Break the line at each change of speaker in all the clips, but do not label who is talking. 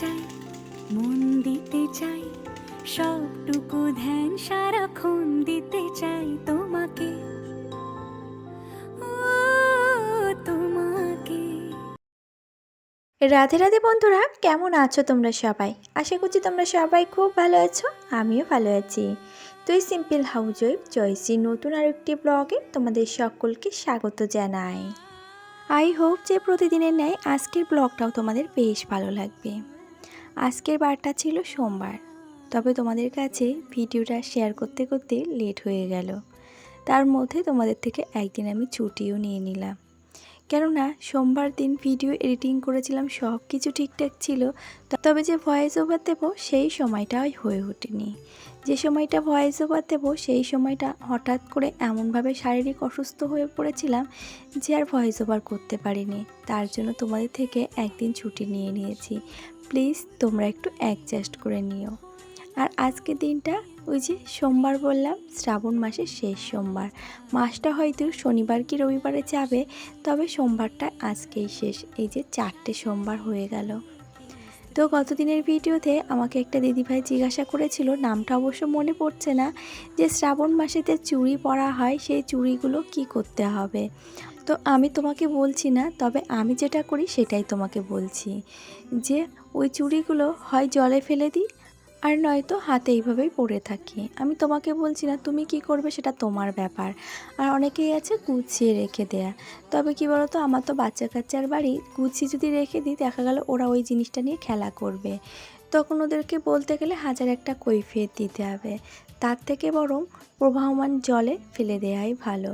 চাই, মন দিতে চাই, সবটুকু ধ্যান সারাক্ষণ দিতে চাই তোমাকে।
রাধে রাধে বন্ধুরা, কেমন আছো তোমরা সবাই? আশা করছি তোমরা সবাই খুব ভালো আছো, আমিও ভালো আছি। তুই সিম্পল হাউস ওয়েব জয়সি নতুন আরেকটি ব্লগে তোমাদের সকলকে স্বাগত জানাই। আই হোপ যে প্রতিদিনের ন্যায় আজকের ব্লগটাও তোমাদের বেশ ভালো লাগবে। আজকের বারটা ছিল সোমবার। তবে তোমাদের কাছে ভিডিওটা শেয়ার করতে করতে লেট হয়ে গেল। তার মধ্যে তোমাদের থেকে একদিন আমি ছুটিও নিয়ে নিলাম। কেননা সোমবার দিন ভিডিও এডিটিং করেছিলাম সব কিছু ঠিকঠাক ছিল। তবে যে ভয়েস ওভার দেবো, সেই সময়টাই হয়ে ওঠেনি। যে সময়টা ভয়েস ওভার দেবো, সেই সময়টা হঠাৎ করে এমনভাবে শারীরিক অসুস্থ হয়ে পড়েছিলাম যে আর ভয়েস ওভার করতে পারিনি। তার জন্য তোমাদের থেকে একদিন ছুটি নিয়ে নিয়েছি। প্লিজ তোমরা একটু অ্যাডজাস্ট করে নিও। আর আজকের দিনটা ওই যে সোমবার বললাম, শ্রাবণ মাসের শেষ সোমবার। মাসটা হয়তো শনিবার কি রবিবারে যাবে, তবে সোমবারটা আজকেই শেষ। এই যে চারটে সোমবার হয়ে গেল। তো গতদিনের ভিডিওতে আমাকে একটা দিদিভাই জিজ্ঞাসা করেছিল, নামটা অবশ্য মনে পড়ছে না, যে শ্রাবণ মাসেতে চুড়ি পরা হয়, সেই চুড়িগুলো কি করতে হবে? তো আমি তোমাকে বলছি না, তবে আমি যেটা করি সেটাই তোমাকে বলছি। যে ওই চুড়িগুলো হয় জলে ফেলে দিই, আর নয়তো হাতে এইভাবেই পরে থাকি। আমি তোমাকে বলছি না, তুমি কি করবে সেটা তোমার ব্যাপার। আর অনেকেই আছে গুছিয়ে রেখে দেয়া। তবে কি বলতো, আমার তো বাচ্চা কাচ্চার বাড়ি গুছিয়ে যদি রেখে দিই, দেখা গেল ওরা ওই জিনিসটা নিয়ে খেলা করবে। তখন ওদেরকে বলতে গেলে হাজার একটা কৈফিয়ত দিতে হবে। তার থেকে বরং প্রবাহমান জলে ফেলে দেওয়াই ভালো।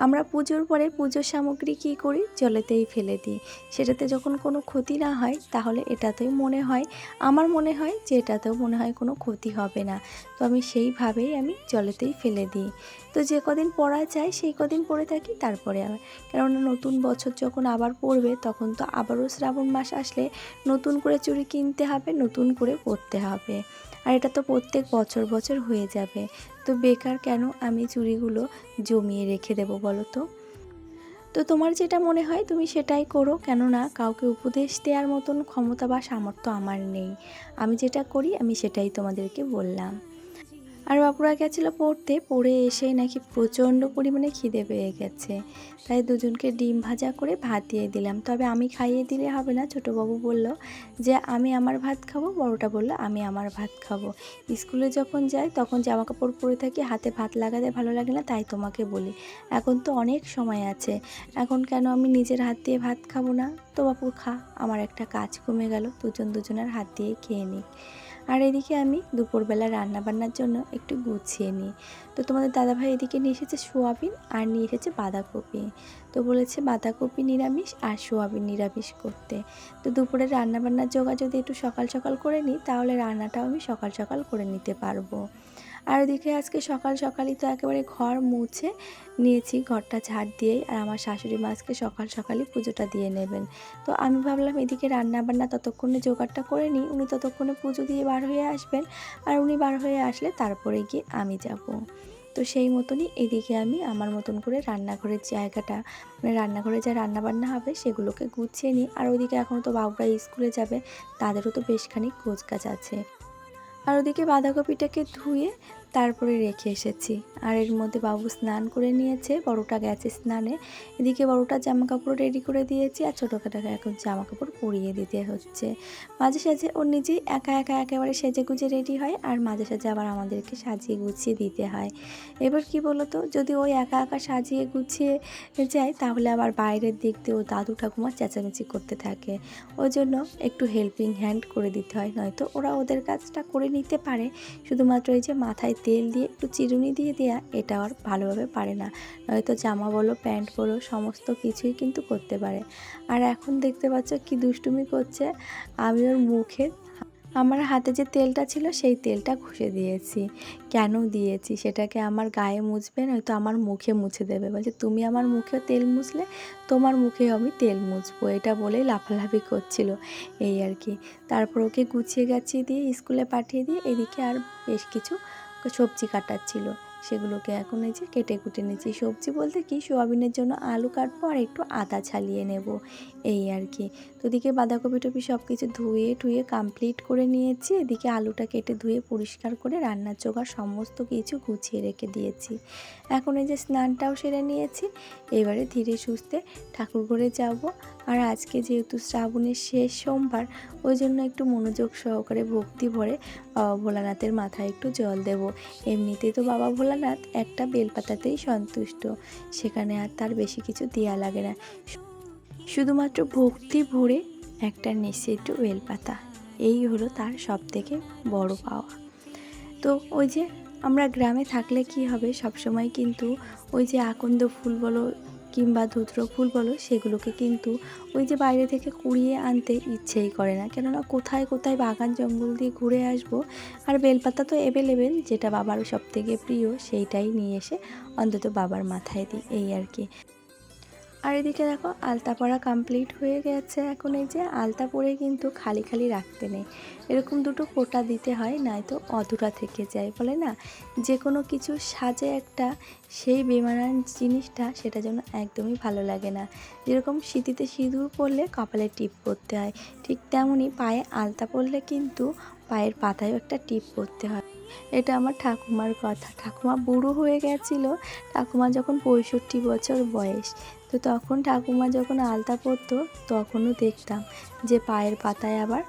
আমরা পুজোর পরে পুজোর সামগ্রী কী করি? জলেতেই ফেলে দিই। সেটাতে যখন কোনো ক্ষতি না হয়, তাহলে এটাতেই মনে হয়, আমার মনে হয় যে এটাতেও মনে হয় কোনো ক্ষতি হবে না। তো আমি সেইভাবেই আমি জলেতেই ফেলে দিই। তো যে কদিন পড়া যায়, সেই কদিন পড়ে থাকি, তারপরে আবার। কেননা নতুন বছর যখন আবার পড়বে, তখন তো আবারও শ্রাবণ মাস আসলে নতুন করে চুড়ি কিনতে হবে, নতুন করে পরতে হবে। আর এটা তো প্রত্যেক বছর বছর হয়ে যাবে। তো বেকার কেন আমি চুড়িগুলো জমিয়ে রেখে দেব বলো তো? তো তোমার যেটা মনে হয় তুমি সেটাই করো, কেননা কাউকে উপদেশ দেওয়ার মতন ক্ষমতা বা সামর্থ্য আমার নেই। আমি যেটা করি আমি সেটাই তোমাদেরকে বললাম। আর বাপুরা গেছিল পড়তে, পড়ে এসেই নাকি প্রচণ্ড পরিমাণে খিদে পেয়ে গেছে। তাই দুজনকে ডিম ভাজা করে ভাত দিয়ে দিলাম। তবে আমি খাইয়ে দিলে হবে না, ছোটোবাবু বলল যে, আমি আমার ভাত খাব। বড়টা বলল, আমি আমার ভাত খাব। স্কুলে যখন যাই, তখন জামা কাপড় পরে থাকি, হাতে ভাত লাগাতে ভালো লাগে না, তাই তোমাকে বলি, এখন তো অনেক সময় আছে। এখন কেন আমি নিজের হাত দিয়ে ভাত খাব না? তো বাপু খা, আমার একটা কাজ কমে গেল, দুজন দুজনের হাত দিয়ে খেয়ে নিই আর এদিকে আমি দুপুরবেলা রান্নাবান্নার জন্য একটু গুছিয়ে নিই। তো তোমাদের দাদাভাই এদিকে নিয়ে এসেছে সোয়াবিন আর নিয়ে এসেছে বাঁধাকপি। তো বলেছে বাঁধাকপি নিরামিষ আর সোয়াবিন নিরামিষ করতে। তো দুপুরে রান্নাবান্নার জোগাড় যদি একটু সকাল সকাল করে নিই, তাহলে রান্নাটাও আমি সকাল সকাল করে নিতে পারব। আর ওদিকে আজকে সকাল সকালই তো একেবারে ঘর মুছে নিয়েছি, ঘরটা ঝাড় দিয়েই আর আমার শাশুড়ি মা আজকে সকাল সকালই পুজোটা দিয়ে নেবেন। তো আমি ভাবলাম এদিকে রান্না বান্না ততক্ষণে জোগাড়টা করে নিই, উনি ততক্ষণে পুজো দিয়ে বার হয়ে আসবেন আর উনি বার হয়ে আসলে তারপরে গিয়ে আমি যাব। তো সেই মতনই এদিকে আমি আমার মতন করে রান্নাঘরের জায়গাটা মানে রান্নাঘরে যা রান্নাবান্না হবে সেগুলোকে গুছিয়ে নিই। আর ওদিকে এখনও তো বাবুরা স্কুলে যাবে, তাদেরও তো বেশ খানিক গোছ গাছ আছে। আর ওদিকে বাঁধাকপিটাকে ধুয়ে তারপরে রেখে এসেছি। আর এর মধ্যে বাবু স্নান করে নিয়েছে, বড়টা গেছে স্নানে। এদিকে বড়টা জামা কাপড় রেডি করে দিয়েছি আর ছোটোটাকে এখন জামা কাপড় পরিয়ে দিতে হচ্ছে। মাঝে সাঝে ও নিজেই একা একা একেবারে সেজে গুজে রেডি হয় আর মাঝে সাঝে আবার আমাদেরকে সাজিয়ে গুছিয়ে দিতে হয়। এবার কি বলতো, যদি ওই একা একা সাজিয়ে গুছিয়ে যায় তাহলে আবার বাইরের দিক দিয়ে ও দাদু ঠাকুমা চেঁচামেচি করতে থাকে। ওই জন্য একটু হেল্পিং হ্যান্ড করে দিতে হয়, নয়তো ওরা ওদের কাজটা করে নিতে পারে। শুধুমাত্র এই যে মাথায় তেল দিয়ে একটু চিরুনি দিয়ে দেওয়া এটা আর ভালোভাবে পারে না। নয়তো জামা বলো, প্যান্ট বলো, সমস্ত কিছুই কিন্তু করতে পারে। আর এখন দেখতে পাচ্ছ কি দুষ্টুমি করছে। আমি ওর মুখে, আমার হাতে যে তেলটা ছিল সেই তেলটা ঘষে দিয়েছি। কেন দিয়েছি? সেটাকে আমার গায়ে মুছবে, নয়তো আমার মুখে মুছে দেবে। বলছে, তুমি আমার মুখে তেল মুছলে, তোমার মুখে আমি তেল মুছবো। এটা বলেই লাফালাফি করছিল, এই আর কি। তারপর ওকে গুছিয়ে গাছিয়ে দিয়ে, স্কুলে পাঠিয়ে দিয়ে, এদিকে আর বেশ কিছু সবজি কাটাচ্ছিল। সেগুলোকে এখন এই যে কেটে কুটে নিচ্ছি। সবজি বলতে কি? সোয়াবিনের জন্য আলু কাটবো আর একটু আদা ছালিয়ে নেব। এই আর কি। তো এদিকে বাঁধাকপি টপি সব কিছু ধুয়ে টুয়ে কমপ্লিট করে নিয়েছি। এদিকে আলুটা কেটে ধুয়ে পরিষ্কার করে রান্নার জোগাড় সমস্ত কিছু গুছিয়ে রেখে দিয়েছি। এখন এই যে স্নানটাও সেরে নিয়েছি। এবারে ধীরে সুস্থে ঠাকুর ঘরে যাব। আর আজকে যেহেতু শ্রাবণের শেষ সোমবার, ওই জন্য একটু মনোযোগ সহকারে ভক্তি ভরে বাবা ভোলানাথের মাথায় একটু জল দেব। এমনিতেই তো বাবা ভোলানাথ একটা বেলপাতাতেই সন্তুষ্ট। সেখানে আর তার বেশি কিছু দেয়া লাগে না। শুধুমাত্র ভক্তি ভরে একটা একটু বেলপাতা। এই হলো তার সব থেকে বড় পাওয়া। তো ওই যে আমরা গ্রামে থাকলে কি হবে? সবসময় কিন্তু ওই যে আকন্দ ফুল বলো কিংবা ধুত্র ফুল বলো, সেগুলোকে কিন্তু ওই যে বাইরে থেকে কুড়িয়ে আনতে ইচ্ছেই করে না। কেননা কোথায় কোথায় বাগান জঙ্গল দিয়ে ঘুরে আসব, আর বেলপাতা তো অ্যাভেলেবেল যেটা বাবার সব থেকে প্রিয়, সেইটাই নিয়ে এসে অন্তত বাবার মাথায় দিই, এই আর কি। আর এদিকে দেখো, আলতা পরা কমপ্লিট হয়ে গেছে। এখন এই যে আলতা পরে কিন্তু খালি খালি রাখতে নেই। এরকম দুটো ফোঁটা দিতে হয়, নয়তো অধুরা থেকে যায়। বলে না যে কোনো কিছু সাজে একটা সেই বেমানান জিনিসটা, সেটা যেন একদমই ভালো লাগে না। যেরকম শীতিতে সিঁদুর পরলে কপালে টিপ পরতে হয়, ঠিক তেমনই পায়ে আলতা পরলে কিন্তু পায়ের পাতায়ও একটা টিপ পরতে হয়। এটা আমার ঠাকুমার কথা। ঠাকুমা বুড়ো হয়ে গেছিল, ঠাকুমা যখন পঁয়ষট্টি বছর বয়স তো তখন ঠাকুমা যখন আলতা পরতো, তখনও দেখতাম যে পায়ের পাতায় আবার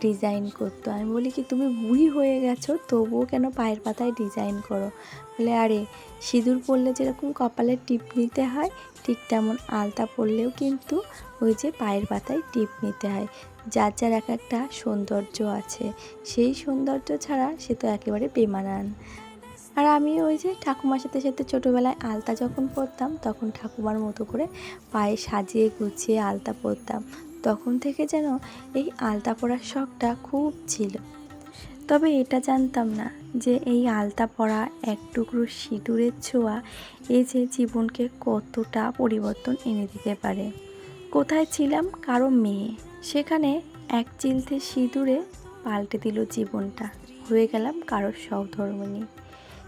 ডিজাইন করতো। আমি বলি, কি তুমি বুড়ি হয়ে গেছো, তবুও কেন পায়ের পাতায় ডিজাইন করো? বলে, আরে, সিঁদুর পরলে যেরকম কপালে টিপ নিতে হয়, ঠিক তেমন আলতা পরলেও কিন্তু ওই যে পায়ের পাতায় টিপ নিতে হয়। যার যার এক একটা সৌন্দর্য আছে। সেই সৌন্দর্য ছাড়া সে তো একেবারে বেমানান। আর আমি ওই যে ঠাকুমার সাথে সাথে ছোটোবেলায় আলতা যখন পরতাম, তখন ঠাকুমার মতো করে পায়ে সাজিয়ে গুছিয়ে আলতা পরতাম। তখন থেকে যেন এই আলতা পরার শখটা খুব ছিল। তবে এটা জানতাম না যে এই আলতা পরা এক টুকরো সিঁদুরের ছোঁয়া এই যে জীবনকে কতটা পরিবর্তন এনে দিতে পারে। কোথায় ছিলাম? কারও মেয়ে। সেখানে এক চিলতে সিঁদুরে পাল্টে দিল জীবনটা। হয়ে গেলাম কারোর সহধর্মিনী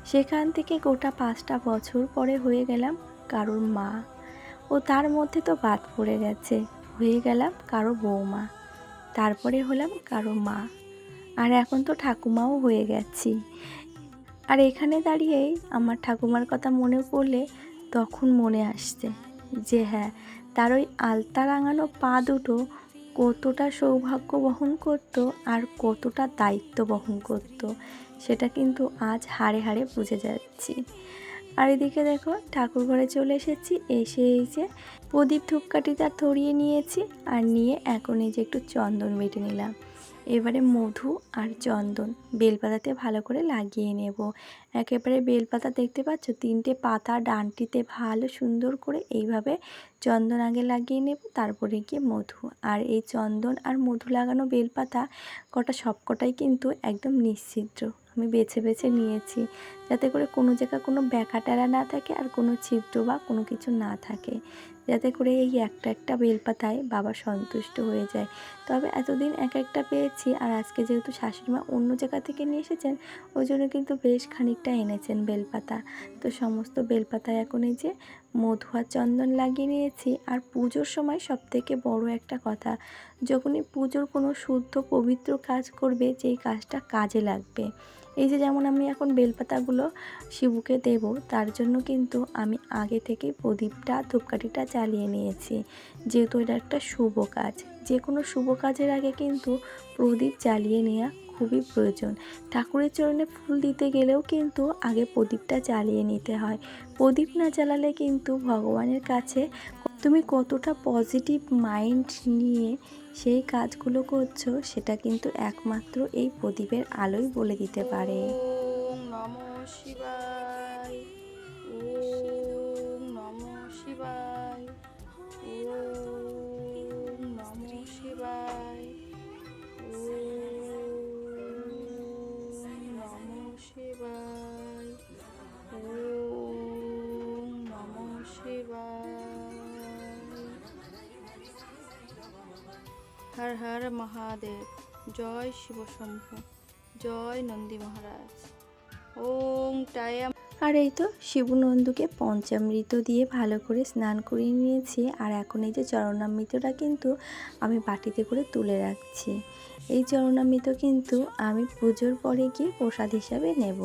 সেখান থেকে গোটা পাঁচটা বছর পরে হয়ে গেলাম কারোর মা। ও তার মধ্যে তো বাদ পড়ে গেছে, হয়ে গেলাম কারও বৌমা, তারপরে হলাম কারও মা। আর এখন তো ঠাকুমাও হয়ে গেছি। আর এখানে দাঁড়িয়েই আমার ঠাকুমার কথা মনে পড়লে তখন মনে আসছে যে হ্যাঁ তার ওই আলতা রাঙানো পা দুটো কতটা সৌভাগ্য বহন করত আর কতটা দায়িত্ব বহন করত। সেটা কিন্তু আজ হাড়ে হাড়ে বুঝে যাচ্ছি। আর এদিকে দেখো, ঠাকুর ঘরে চলে এসেছি, এসে এই যে প্রদীপ ধূপকাঠিটা ধরিয়ে নিয়েছি আর নিয়ে এখন এই যে একটু চন্দন বেটে নিলাম। এবারে মধু আর চন্দন বেলপাতাতে ভালো করে লাগিয়ে নেব। একেবারে বেলপাতা দেখতে পাচ্ছ, তিনটে পাতা ডানটিতে ভালো সুন্দর করে এইভাবে চন্দন আগে লাগিয়ে নেব, তারপরে গিয়ে মধু। আর এই চন্দন আর মধু লাগানো বেলপাতা কটা সবকটাই কিন্তু একদম নিশ্চিদ্র। আমি বেছে বেছে নিয়েছি। যাতে করে কোনো জায়গায় কোনো ব্যাকা টেরা না থাকে আর কোনো ছিদ্র বা কোনো কিছু না থাকে। যাতে করে এই একটা একটা বেলপাতায় বাবা সন্তুষ্ট হয়ে যায়। তবে এতদিন এক একটা পেয়েছি আর আজকে যেহেতু শাশুড়িমা অন্য জায়গা থেকে নিয়ে এসেছেন, ওই জন্য কিন্তু বেশ খানিকটা এনেছেন বেলপাতা। তো সমস্ত বেলপাতায় এখন এই যে মধু আর চন্দন লাগিয়ে নিয়েছি আর পুজোর সময় সব থেকে বড় একটা কথা, যখনই পুজোর কোনো শুদ্ধ পবিত্র কাজ করবে, যেই কাজটা কাজে লাগবে। এই যে যেমন আমি এখন বেলপাতাগুলো শিবুকে দেব, তার জন্য কিন্তু আমি আগে থেকেই প্রদীপটা, ধূপকাঠিটা চালিয়ে নিয়েছি। যেহেতু এটা একটা শুভ কাজ যে কোনো শুভ কাজের আগে কিন্তু প্রদীপ জ্বালিয়ে নেওয়া খুবই প্রয়োজন। ঠাকুরের চরণে ফুল দিতে গেলেও কিন্তু আগে প্রদীপটা জ্বালিয়ে নিতে হয়। প্রদীপ না জ্বালালে কিন্তু ভগবানের কাছে তুমি কতটা পজিটিভ মাইন্ড নিয়ে সেই কাজগুলো করছ, সেটা কিন্তু একমাত্র এই প্রদীপের আলোই বলে দিতে পারে।
নম শিবায়। হর হর মহাদেব। জয় শিব শম্ভু, জয় নন্দী মহারাজ। ওম টায়াম
আর এই তো শিবনন্দুকে পঞ্চামৃত দিয়ে ভালো করে স্নান করিয়ে নিয়েছি। আর এখন এই যে চরণামৃতটা কিন্তু আমি বাটিতে করে তুলে রাখছি। এই চরণামৃত কিন্তু আমি পুজোর পরে গিয়ে প্রসাদ হিসাবে নেব।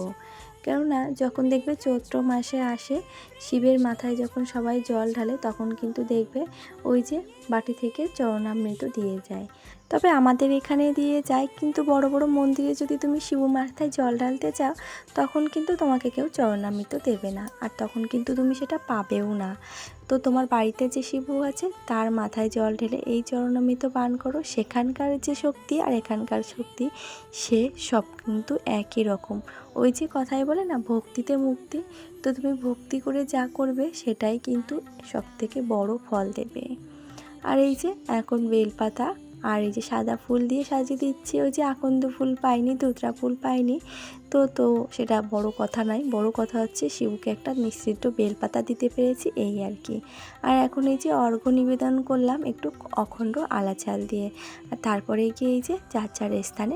কেননা যখন দেখবে চৈত্র মাসে আসে, শিবের মাথায় যখন সবাই জল ঢালে তখন কিন্তু দেখবে ওই যে বাটি থেকে চরণামৃত দিয়ে যায়। তবে আমাদের এখানে দিয়ে যায়, কিন্তু বড় বড় মন্দিরে যদি তুমি শিব মাথায় জল ঢালতে চাও, তখন কিন্তু তোমাকে কেউ চরণামৃত দেবে না। আর তখন কিন্তু তুমি সেটা পাবেও না। তো তোমার বাড়িতে যে শিবু আছে, তার মাথায় জল ঢেলে এই চরণামৃত পান করো। সেখানকার যে শক্তি আর এখানকার শক্তি, সে সব কিন্তু একই রকম। ওই যে কথাই বলে না, ভক্তিতে মুক্তি। তো তুমি ভক্তি করে যা করবে, সেটাই কিন্তু সব থেকে বড় ফল দেবে। আর এই যে এখন বেলপাতা আর এই যে সাদা ফুল দিয়ে সাজিয়ে দিচ্ছি, ওই যে আকন্দ ফুল পাইনি দুতরা ফুল পাইনি। তো তো সেটা বড় কথা নয়, বড় কথা হচ্ছে শিবকে একটা নিশ্চিত বেলপাতা দিতে পেরেছি, এই আর কি। আর এখন এই যে অর্ঘ্য নিবেদন করলাম, একটু অখণ্ড আলাচাল দিয়ে। আর তারপরে গিয়ে এই যে চার চার স্থানে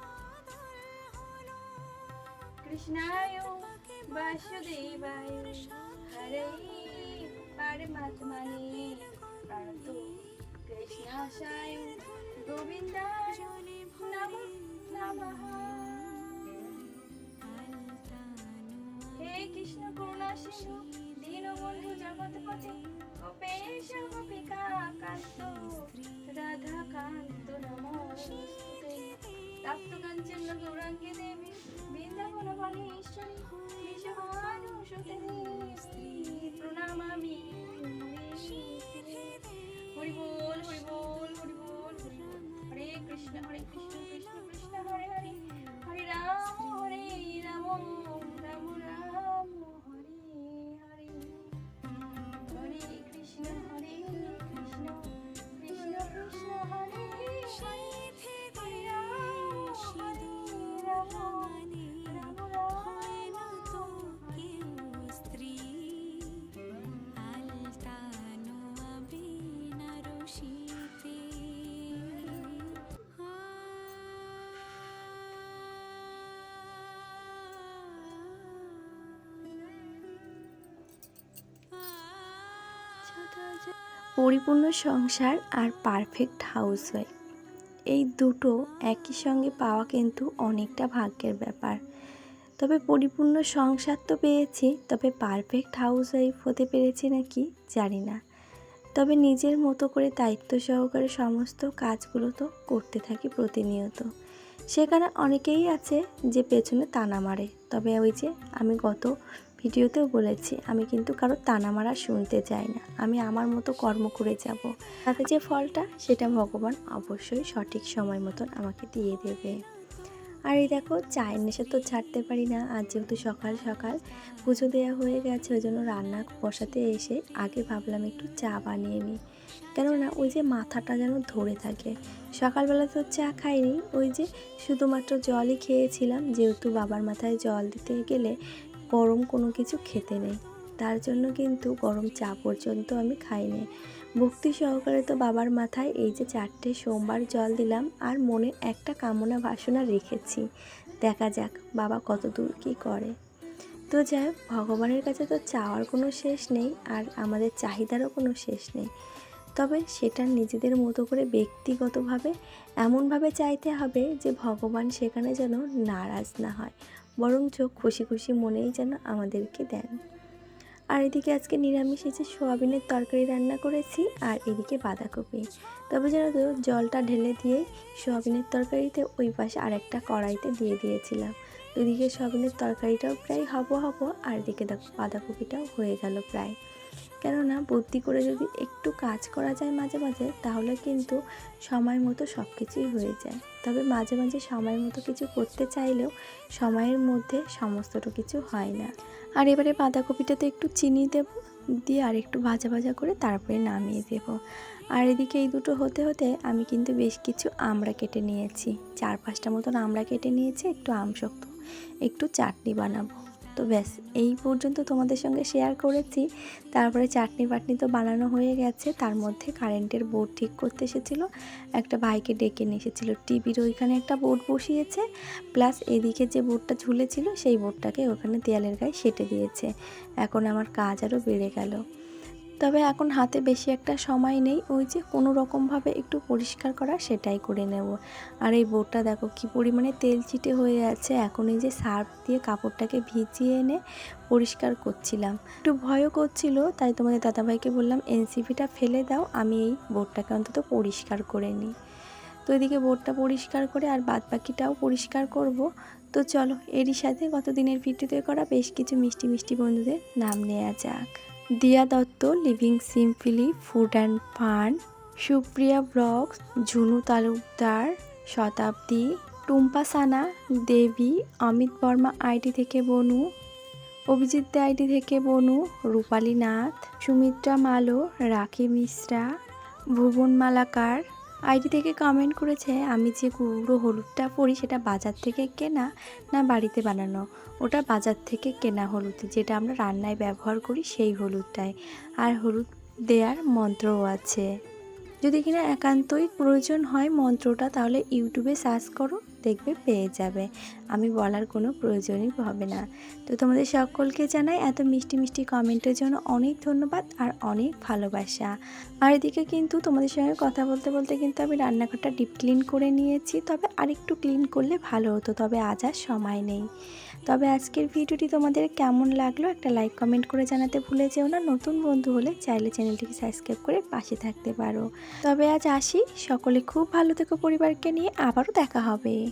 কৃষ্ণায় বাসুদেবায় হরে পারমাত্মানে প্রার্থ কৃষ্ণাশায় গোবিন্দায় হে কৃষ্ণ করুণা শিশু দীনবন্ধু জগৎপতি গোপেশ গোপিকা রাধাকান্ত রাধা তপ্ত কাঞ্চন গৌরাঙ্গী দেবী বৃন্দাবন মানুষ স্ত্রী প্রণামামি হরি
পরিপূর্ণ সংসার আর পারফেক্ট হাউস ওয়াইফ এই দুটো একই সঙ্গে পাওয়া কিন্তু অনেকটা ভাগ্যের ব্যাপার। তবে পরিপূর্ণ সংসার তো পেয়েছি, তবে পারফেক্ট হাউস ওয়াইফ হতে পেরেছি নাকি জানি না। তবে নিজের মতো করে দায়িত্ব সহকারে সমস্ত কাজগুলো তো করতে থাকি প্রতিনিয়ত। সেখানে অনেকেই আছে যে পেছনে তানা মারে, তবে ওই যে আমি গত ভিডিওতেও বলেছি, আমি কিন্তু কারও তানা মারা শুনতে চাই না। আমি আমার মতো কর্ম করে যাব। তাতে যে ফলটা, সেটা ভগবান অবশ্যই সঠিক সময় মতন আমাকে দিয়ে দেবে। আর এই দেখো, চায়ের নেশা তো ছাড়তে পারি না। আর যেহেতু সকাল সকাল, পুজো দেওয়া হয়ে গেছে ওই জন্য রান্না বসাতে এসে আগে ভাবলাম একটু চা বানিয়ে নিই। কেননা ওই যে মাথাটা যেন ধরে থাকে। সকালবেলা তো চা খাইনি, ওই যে শুধুমাত্র জলই খেয়েছিলাম। যেহেতু বাবার মাথায় জল দিতে গেলে গরম কোনো কিছু খেতে নেই। তার জন্য কিন্তু গরম চা পর্যন্ত আমি খাইনি। ভক্তি সহকারে তো বাবার মাথায় এই যে চারটে সোমবার জল দিলাম আর মনে একটা কামনা বাসনা রেখেছি। দেখা যাক বাবা কত দূর কী করে। তো যাই ভগবানের কাছে তো চাওয়ার কোনো শেষ নেই আর আমাদের চাহিদারও কোনো শেষ নেই। তবে সেটা নিজেদের মতো করে ব্যক্তিগতভাবে এমনভাবে চাইতে হবে যে ভগবান সেখানে যেন নারাজ না হয়। বরঞ্চ খুশি খুশি মনেই যেন আমাদেরকে দেন। আর এদিকে আজকে নিরামিষ যে সোয়াবিনের তরকারি রান্না করেছি আর এদিকে বাঁধাকপি। তবে যেন তো, জলটা ঢেলে দিয়ে সোয়াবিনের তরকারিতে ওই পাশে আর একটা কড়াইতে দিয়ে দিয়েছিলাম। এদিকে সোয়াবিনের তরকারিটাও প্রায় হব হব, আর এদিকে দেখো বাঁধাকপিটাও হয়ে গেল প্রায়। কেননা বুদ্ধি করে যদি একটু কাজ করা যায় মাঝে মাঝে, তাহলে কিন্তু সময় মতো সব কিছুই হয়ে যায়। তবে মাঝে মাঝে সময় মতো কিছু করতে চাইলেও সময়ের মধ্যে সমস্তটা কিছু হয় না। আর এবারে বাঁধাকপিটাতে একটু চিনি দেব, দিয়ে আর একটু ভাজা ভাজা করে তারপরে নামিয়ে দেব। আর এদিকে এই দুটো হতে হতে আমি কিন্তু বেশ কিছু আমড়া কেটে নিয়েছি। চার পাঁচটা মতন আমড়া কেটে নিয়েছি, একটু আমশক্ত, একটু চাটনি বানাবো। তো ব্যাস, এই পর্যন্ত তোমাদের সঙ্গে শেয়ার করেছি। তারপরে চাটনি বাটনি তো বানানো হয়ে গেছে। তার মধ্যে কারেন্টের বোর্ড ঠিক করতে এসেছিল। একটা ভাইকে ডেকে নিয়ে এসেছিল। টিভির ওইখানে একটা বোর্ড বসিয়েছে। প্লাস এদিকে যে বোর্ডটা ঝুলেছিল, সেই বোর্ডটাকে ওখানে দেয়ালের গায়ে সেটে দিয়েছে। এখন আমার কাজ আরও বেড়ে গেল। তবে এখন হাতে বেশি একটা সময় নেই। ওই যে কোনো রকমভাবে একটু পরিষ্কার করা সেটাই করে নেব। আর এই বোটটা দেখো কি পরিমাণে তেল চিটে হয়ে আছে। এখন এই যে সার্ফ দিয়ে কাপড়টাকে ভিজিয়ে এনে পরিষ্কার করছিলাম। একটু ভয়ও করছিল, তাই তোমাদের দাদাভাইকে বললাম, এনসিপিটা ফেলে দাও, আমি এই বোটটাকে অন্তত পরিষ্কার করে নিই। তো এদিকে বোর্ডটা পরিষ্কার করে আর বাদ বাকিটাও পরিষ্কার করব। তো চলো, এরই সাথে গত দিনের ভিডিওতে করা বেশ কিছু মিষ্টি মিষ্টি বন্ধুদের নাম নেওয়া যাক। Diya Dutta living simply food and fun Supriya blogs, Jhunu Talukdar, Shatabdi, Tumpa Sana, Debi, Amit Barma ID থেকে বনু, অভিজিৎ দে আইডি থেকে বনু, রূপালী নাথ, সুমিত্রা মালো, রাখি মিশ্রা, ভুবন মালাকার আইডি থেকে কমেন্ট করেছে, আমি যে গুঁড়ো হলুদটা পরি সেটা বাজার থেকে কেনা না বাড়িতে বানানো? ওটা বাজার থেকে কেনা হলুদ, যেটা আমরা রান্নায় ব্যবহার করি সেই হলুদটাই। আর হলুদ দেওয়ার মন্ত্রও আছে। যদি কিনা একান্তই প্রয়োজন হয় মন্ত্রটা, তাহলে ইউটিউবে সার্চ করো, দেখবে পেয়ে যাবে। আমি বলার কোনো প্রয়োজনই হবে না। তো তোমাদের সকলকে জানাই এত মিষ্টি মিষ্টি কমেন্টের জন্য অনেক ধন্যবাদ আর অনেক ভালোবাসা। আর এদিকে কিন্তু তোমাদের সঙ্গে কথা বলতে বলতে কিন্তু আমি রান্নাঘরটা ডিপ ক্লিন করে নিয়েছি, তবে আরেকটু ক্লিন করলে ভালো হতো, তবে আজ আর সময় নেই। তবে আজকের ভিডিওটি তোমাদের কেমন লাগল একটা লাইক কমেন্ট করে জানাতে ভুলে যেও না। নতুন বন্ধু হলে চাইলে চ্যানেলটিকে সাবস্ক্রাইব করে পাশে থাকতে পারো। তবে আজ আসি। সকলে খুব ভালো থেকো পরিবারকে নিয়ে। আবারও দেখা হবে।